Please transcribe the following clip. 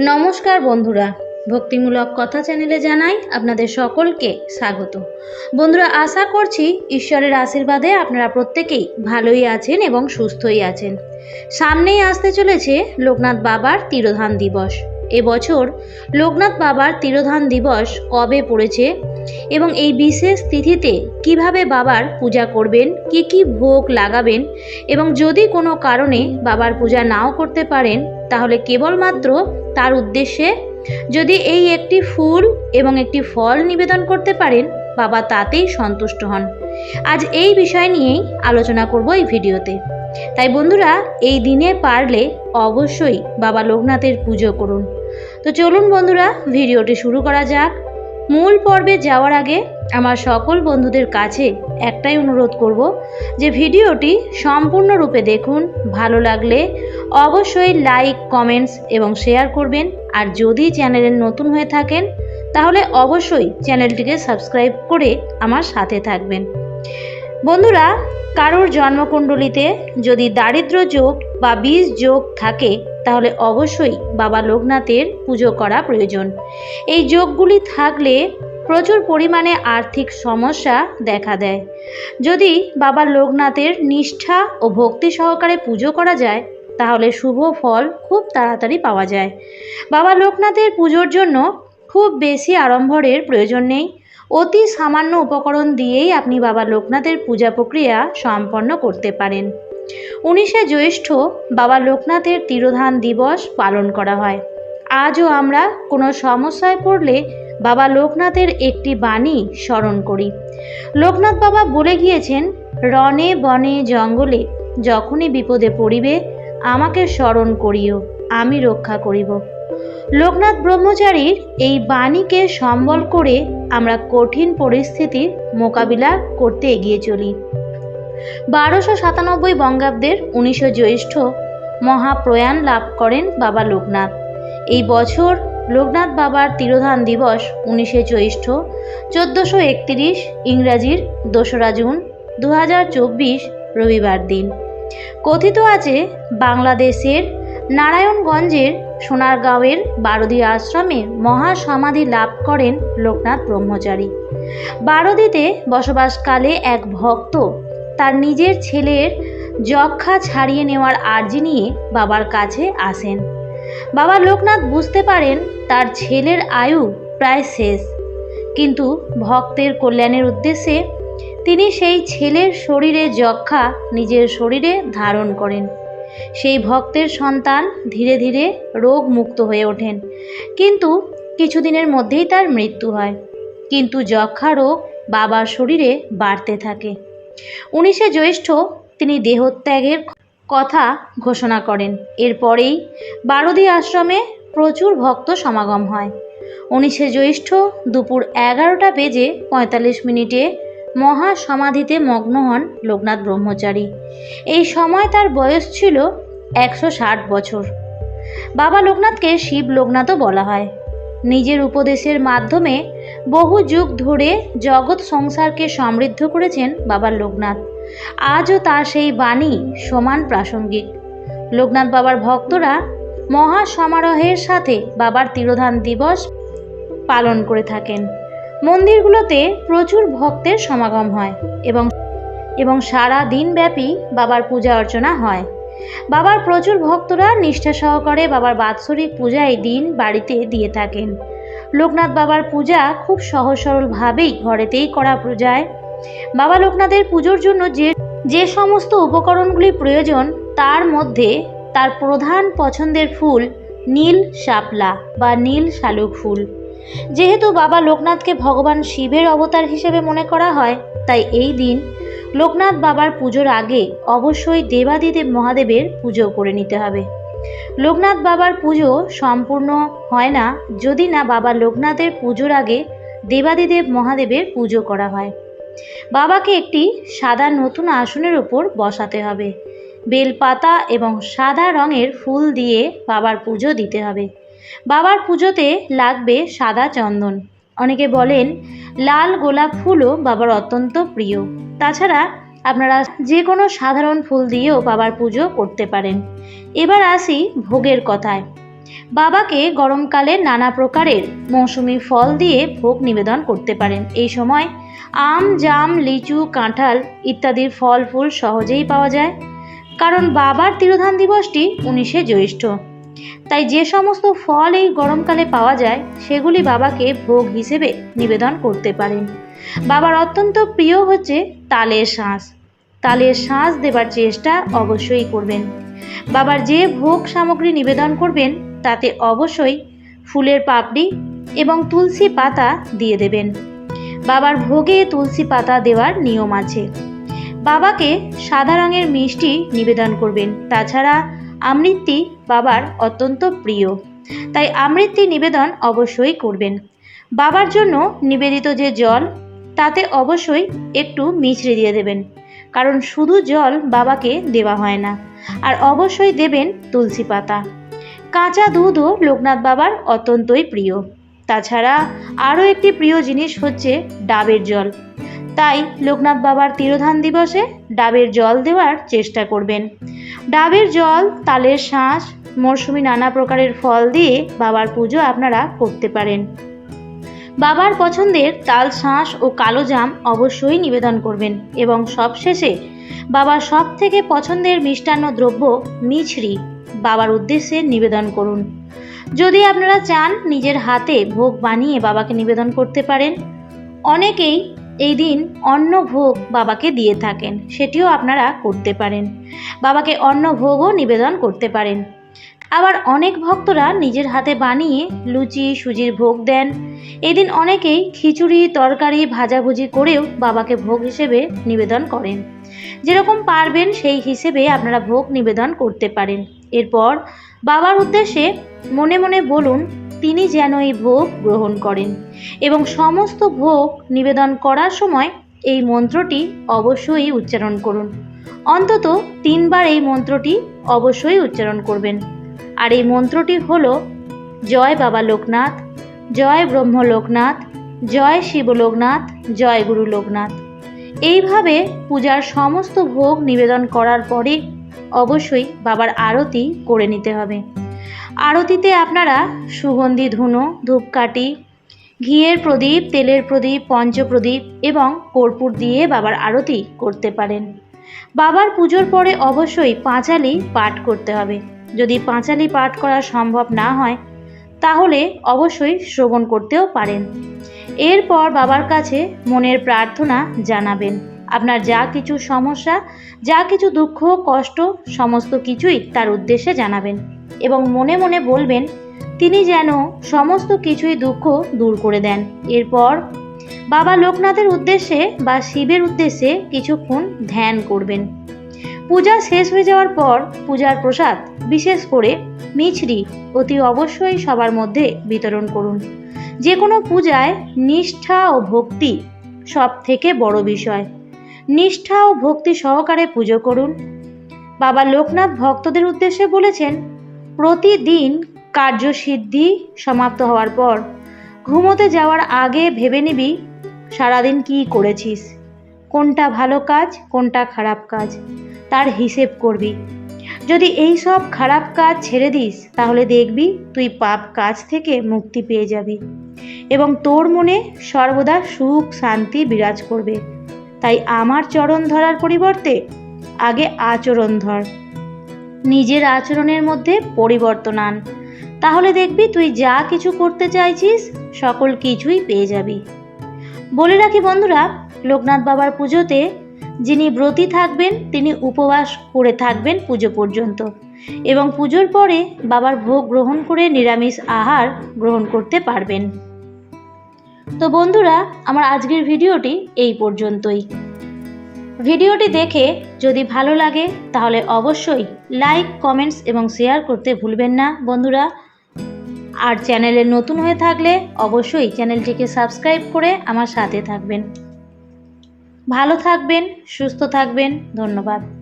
নমস্কার বন্ধুরা, ভক্তিমূলক কথা চ্যানেলে জানাই আপনাদের সকলকে স্বাগত। বন্ধুরা, আশা করছি ঈশ্বরের আশীর্বাদে আপনারা প্রত্যেকেই ভালোই আছেন এবং সুস্থই আছেন। সামনেই আসতে চলেছে লোকনাথ বাবার তিরোধান দিবস। এবছর লোকনাথ বাবার তিরোধান দিবস কবে পড়েছে এবং এই বিশেষ তিথিতে কীভাবে বাবার পূজা করবেন, কি কি ভোগ লাগাবেন এবং যদি কোনো কারণে বাবার পূজা নাও করতে পারেন তাহলে কেবলমাত্র তার উদ্দেশ্যে যদি এই একটি ফুল এবং একটি ফল নিবেদন করতে পারেন, বাবা তাতেই সন্তুষ্ট হন। আজ এই বিষয় নিয়েই আলোচনা করব এই ভিডিওতে। তাই বন্ধুরা, এই দিনে পারলে অবশ্যই বাবা লোকনাথের পুজো করুন। তো চলুন বন্ধুরা, ভিডিওটি শুরু করা যাক। মূল পর্বে যাওয়ার আগে আমার সকল বন্ধুদের কাছে একটাই অনুরোধ করব যে ভিডিওটি সম্পূর্ণরূপে দেখুন, ভালো লাগলে অবশ্যই লাইক, কমেন্টস এবং শেয়ার করবেন। আর যদি চ্যানেলে নতুন হয়ে থাকেন, তাহলে অবশ্যই চ্যানেলটিকে সাবস্ক্রাইব করে আমার সাথে থাকবেন। বন্ধুরা, কারোর জন্মকুণ্ডলিতে যদি দারিদ্র যোগ বা বীজ যোগ থাকে, তাহলে অবশ্যই বাবা লোকনাথের পুজো করা প্রয়োজন। এই যোগগুলি থাকলে প্রচুর পরিমাণে আর্থিক সমস্যা দেখা দেয়। যদি বাবা লোকনাথের নিষ্ঠা ও ভক্তি সহকারে পুজো করা যায়, তাহলে শুভ ফল খুব তাড়াতাড়ি পাওয়া যায়। বাবা লোকনাথের পুজোর জন্য খুব বেশি আড়ম্বরের প্রয়োজন নেই। অতি সামান্য উপকরণ দিয়েই আপনি বাবা লোকনাথের পূজা প্রক্রিয়া সম্পন্ন করতে পারেন। উনিশে জ্যৈষ্ঠ বাবা লোকনাথের তিরোধান দিবস পালন করা হয়। আজও আমরা কোনো সমস্যায় পড়লে বাবা লোকনাথের একটি বাণী স্মরণ করি। লোকনাথ বাবা বলে গিয়েছেন রনে বনে জঙ্গলে যখনই বিপদে পড়িবে, আমাকে স্মরণ করিও, আমি রক্ষা করিব। লোকনাথ ব্রহ্মচারীর এই বাণীকে সম্বল করে আমরা কঠিন পরিস্থিতির মোকাবিলা করতে এগিয়ে চলি। বারোশো সাতানব্বই বঙ্গাব্দের উনিশশো জ্যৈষ্ঠ মহাপ্রয়াণ লাভ করেন বাবা লোকনাথ। এই বছর লোকনাথ বাবার তিরোধান দিবস উনিশে জ্যৈষ্ঠ, চোদ্দোশো একত্রিশ ইংরাজির দোসরা জুন দু হাজার চব্বিশ রবিবার দিন। কথিত আছে, বাংলাদেশের নারায়ণগঞ্জের সোনারগাঁওয়ের বারদি আশ্রমে মহাসমাধি লাভ করেন লোকনাথ ব্রহ্মচারী। বারদিতে বসবাসকালে এক ভক্ত তার নিজের ছেলের যক্ষা ছাড়িয়ে নেওয়ার আর্জি নিয়ে বাবার কাছে আসেন। বাবা লোকনাথ বুঝতে পারেন তার ছেলের আয়ু প্রায় শেষ। কিন্তু ভক্তের কল্যাণের উদ্দেশ্যে তিনি সেই ছেলের শরীরে যক্ষা নিজের শরীরে ধারণ করেন। সেই ভক্তের সন্তান ধীরে ধীরে রোগ মুক্ত হয়ে ওঠেন। কিন্তু কিছুদিনের মধ্যেই তার মৃত্যু হয়। কিন্তু যক্ষা রোগ বাবার শরীরে বাড়তে থাকে। উনিশে জ্যৈষ্ঠ তিনি দেহত্যাগের কথা ঘোষণা করেন। এরপরেই বারদী আশ্রমে প্রচুর ভক্ত সমাগম হয়। উনিশে জ্যৈষ্ঠ দুপুর এগারোটা বেজে পঁয়তাল্লিশ মিনিটে মহা সমাধিতে মগ্ন হন লোকনাথ ব্রহ্মচারী। এই সময় তার বয়স ছিল একশো ষাট বছর। বাবা লোকনাথকে শিব লোকনাথও বলা হয়। নিজের উপদেশের মাধ্যমে বহু যুগ ধরে জগৎ সংসারকে সমৃদ্ধ করেছেন বাবা লোকনাথ। আজও তার সেই বাণী সমান প্রাসঙ্গিক। লোকনাথ বাবার ভক্তরা মহা সমারোহের সাথে বাবার তিরোধান দিবস পালন করে থাকেন। মন্দিরগুলোতে প্রচুর ভক্তের সমাগম হয় এবং এবং সারা দিনব্যাপী বাবার পূজা অর্চনা হয়। বাবার প্রচুর ভক্তরা নিষ্ঠা সহকারে বাবার বাৎসরিক পূজা এই দিন বাড়িতে দিয়ে থাকেন। লোকনাথ বাবার পূজা খুব সহজ সরলভাবেই ঘরেতেই করা যায়। বাবা লোকনাথের পুজোর জন্য যে যে সমস্ত উপকরণগুলি প্রয়োজন, তার মধ্যে তার প্রধান পছন্দের ফুল নীল শাপলা বা নীল শালুক ফুল। যেহেতু বাবা লোকনাথকে ভগবান শিবের অবতার হিসেবে মনে করা হয়, তাই এই দিন লোকনাথ বাবার পুজোর আগে অবশ্যই দেবাদিদেব মহাদেবের পুজো করে নিতে হবে। লোকনাথ বাবার পুজো সম্পূর্ণ হয় না যদি না বাবা লোকনাথের পুজোর আগে দেবাদিদেব মহাদেবের পুজো করা হয়। বাবাকে একটি সাদা নতুন আসনের ওপর বসাতে হবে। বেলপাতা এবং সাদা রঙের ফুল দিয়ে বাবার পুজো দিতে হবে। বাবার পুজোতে লাগবে সাদা চন্দন। অনেকে বলেন, লাল গোলাপ ফুলও বাবার অত্যন্ত প্রিয়। তাছাড়া আপনারা যে কোনো সাধারণ ফুল দিয়েও বাবার পুজো করতে পারেন। এবার আসি ভোগের কথায়। বাবাকে গরমকালে নানা প্রকারের মৌসুমি ফল দিয়ে ভোগ নিবেদন করতে পারেন। এই সময় আম, জাম, লিচু, কাঁঠাল ইত্যাদির ফল ফুল সহজেই পাওয়া যায়। কারণ বাবার তিরোধান দিবসটি উনিশে জ্যৈষ্ঠ। তাই যে সমস্ত ফল এই গরমকালে পাওয়া যায়, সেগুলি বাবাকে ভোগ হিসেবে নিবেদন করতে পারেন। বাবার অত্যন্ত প্রিয় হচ্ছে তালের শাঁস। তালের শাঁস দেবার চেষ্টা অবশ্যই করবেন। বাবার যে ভোগ সামগ্রী নিবেদন করবেন, তাতে অবশ্যই ফুলের পাপড়ি এবং তুলসী পাতা দিয়ে দেবেন। বাবার ভোগে তুলসী পাতা দেওয়ার নিয়ম আছে। বাবাকে সাদা রঙের মিষ্টি নিবেদন করবেন। তাছাড়া আমৃত্যি বাবার অত্যন্ত প্রিয়। তাই আমৃত্যি নিবেদন অবশ্যই করবেন। বাবার জন্য নিবেদিত যে জল, তাতে অবশ্যই একটু মিছড়ে দিয়ে দেবেন। কারণ শুধু জল বাবাকে দেওয়া হয় না, আর অবশ্যই দেবেন তুলসী পাতা। কাঁচা দুধও লোকনাথ বাবার অত্যন্তই প্রিয়। তাছাড়া আরও একটি প্রিয় জিনিস হচ্ছে ডাবের জল। তাই লোকনাথ বাবার তিরোধান দিবসে ডাবের জল দেওয়ার চেষ্টা করবেন। ডাবের জল, তালের শাঁস, মরশুমি নানা প্রকারের ফল দিয়ে বাবার পুজো আপনারা করতে পারেন। বাবার পছন্দের তাল শাঁস ও কালো জাম অবশ্যই নিবেদন করবেন এবং সবশেষে বাবার সব থেকে পছন্দের মিষ্টান্ন দ্রব্য মিছরি। বাবার উদ্দেশ্যে নিবেদন করুন। যদি আপনারা চান নিজের হাতে ভোগ বানিয়ে বাবাকে নিবেদন করতে পারেন, অনেকেই এই দিন অন্ন ভোগ বাবাকে দিয়ে থাকেন, সেটিও আপনারা করতে পারেন। বাবাকে অন্ন ভোগও নিবেদন করতে পারেন। আবার অনেক ভক্তরা নিজের হাতে বানিয়ে লুচি, সুজির ভোগ দেন। এদিন অনেকেই খিচুড়ি, তরকারি, ভাজাভুজি করেও বাবাকে ভোগ হিসেবে নিবেদন করেন। যেরকম পারবেন সেই হিসেবে আপনারা ভোগ নিবেদন করতে পারেন। এরপর বাবার উদ্দেশ্যে মনে মনে বলুন, তিনি যেন এই ভোগ গ্রহণ করেন। এবং সমস্ত ভোগ নিবেদন করার সময় এই মন্ত্রটি অবশ্যই উচ্চারণ করুন। অন্তত তিনবার এই মন্ত্রটি অবশ্যই উচ্চারণ করবেন। আর এই মন্ত্রটি হল, জয় বাবা লোকনাথ, জয় ব্রহ্ম লোকনাথ, জয় শিব লোকনাথ, জয় গুরু লোকনাথ। এইভাবে পূজার সমস্ত ভোগ নিবেদন করার পরে অবশ্যই বাবার আরতি করে নিতে হবে। আরতিতে আপনারা সুগন্ধি ধুনো, ধূপকাঠি, ঘিয়ের প্রদীপ, তেলের প্রদীপ, পঞ্চপ্রদীপ এবং কর্পূর দিয়ে বাবার আরতি করতে পারেন। বাবার পুজোর পরে অবশ্যই পাঁচালি পাঠ করতে হবে। যদি পাঁচালি পাঠ করা সম্ভব না হয়, তাহলে অবশ্যই শ্রবণ করতেও পারেন। এরপর বাবার কাছে মনের প্রার্থনা জানাবেন। আপনার যা কিছু সমস্যা, যা কিছু দুঃখ, কষ্ট, সমস্ত কিছুই তার উদ্দেশ্যে জানাবেন। এবং মনে মনে বলবেন, তিনি যেন সমস্ত কিছুই দুঃখ দূর করে দেন। এরপর, বাবা লোকনাথের উদ্দেশ্যে বা শিবের উদ্দেশ্যে কিছুক্ষণ ধ্যান করবেন। পূজা শেষ হয়ে যাওয়ার পর পূজার প্রসাদ, বিশেষ করে মিছরি, অতি অবশ্যই সবার মধ্যে বিতরণ করুন। যে কোনো পূজায় নিষ্ঠা ও ভক্তি সব থেকে বড় বিষয়। নিষ্ঠা ও ভক্তি সহকারে পুজো করুন। বাবা লোকনাথ ভক্তদের উদ্দেশ্যে বলেছেন প্রতিদিন কার্যসিদ্ধি সমাপ্ত হওয়ার পর, ঘুমোতে যাওয়ার আগে ভেবে নিবি, সারাদিন কি করেছিস? কোনটা ভালো কাজ, কোনটা খারাপ কাজ? তার হিসেব করবি। যদি এই সব খারাপ কাজ ছেড়ে দিস, তাহলে দেখবি তুই পাপ কাজ থেকে মুক্তি পেয়ে যাবি এবং তোর মনে সর্বদা সুখ, শান্তি বিরাজ করবে। তাই আমার চরণ ধরার পরিবর্তে আগে আচরণ ধর। নিজের আচরণের মধ্যে পরিবর্তন আন। তাহলে দেখবি তুই যা কিছু করতে চাইছিস, সকল কিছুই পেয়ে যাবি। বলে রাখি বন্ধুরা, লোকনাথ বাবার পুজোতে যিনি ব্রতী থাকবেন, তিনি উপবাস করে থাকবেন পুজো পর্যন্ত। এবং পুজোর পরে বাবার ভোগ গ্রহণ করে নিরামিষ আহার গ্রহণ করতে পারবেন। তো বন্ধুরা, আমার আজকের ভিডিওটি এই পর্যন্তই। ভিডিওটি দেখে যদি ভালো লাগে, তাহলে অবশ্যই লাইক, কমেন্টস এবং শেয়ার করতে ভুলবেন না, বন্ধুরা। আর চ্যানেলে নতুন হয়ে থাকলে অবশ্যই চ্যানেলটিকে সাবস্ক্রাইব করে আমার সাথে থাকবেন। ভালো থাকবেন, সুস্থ থাকবেন, ধন্যবাদ।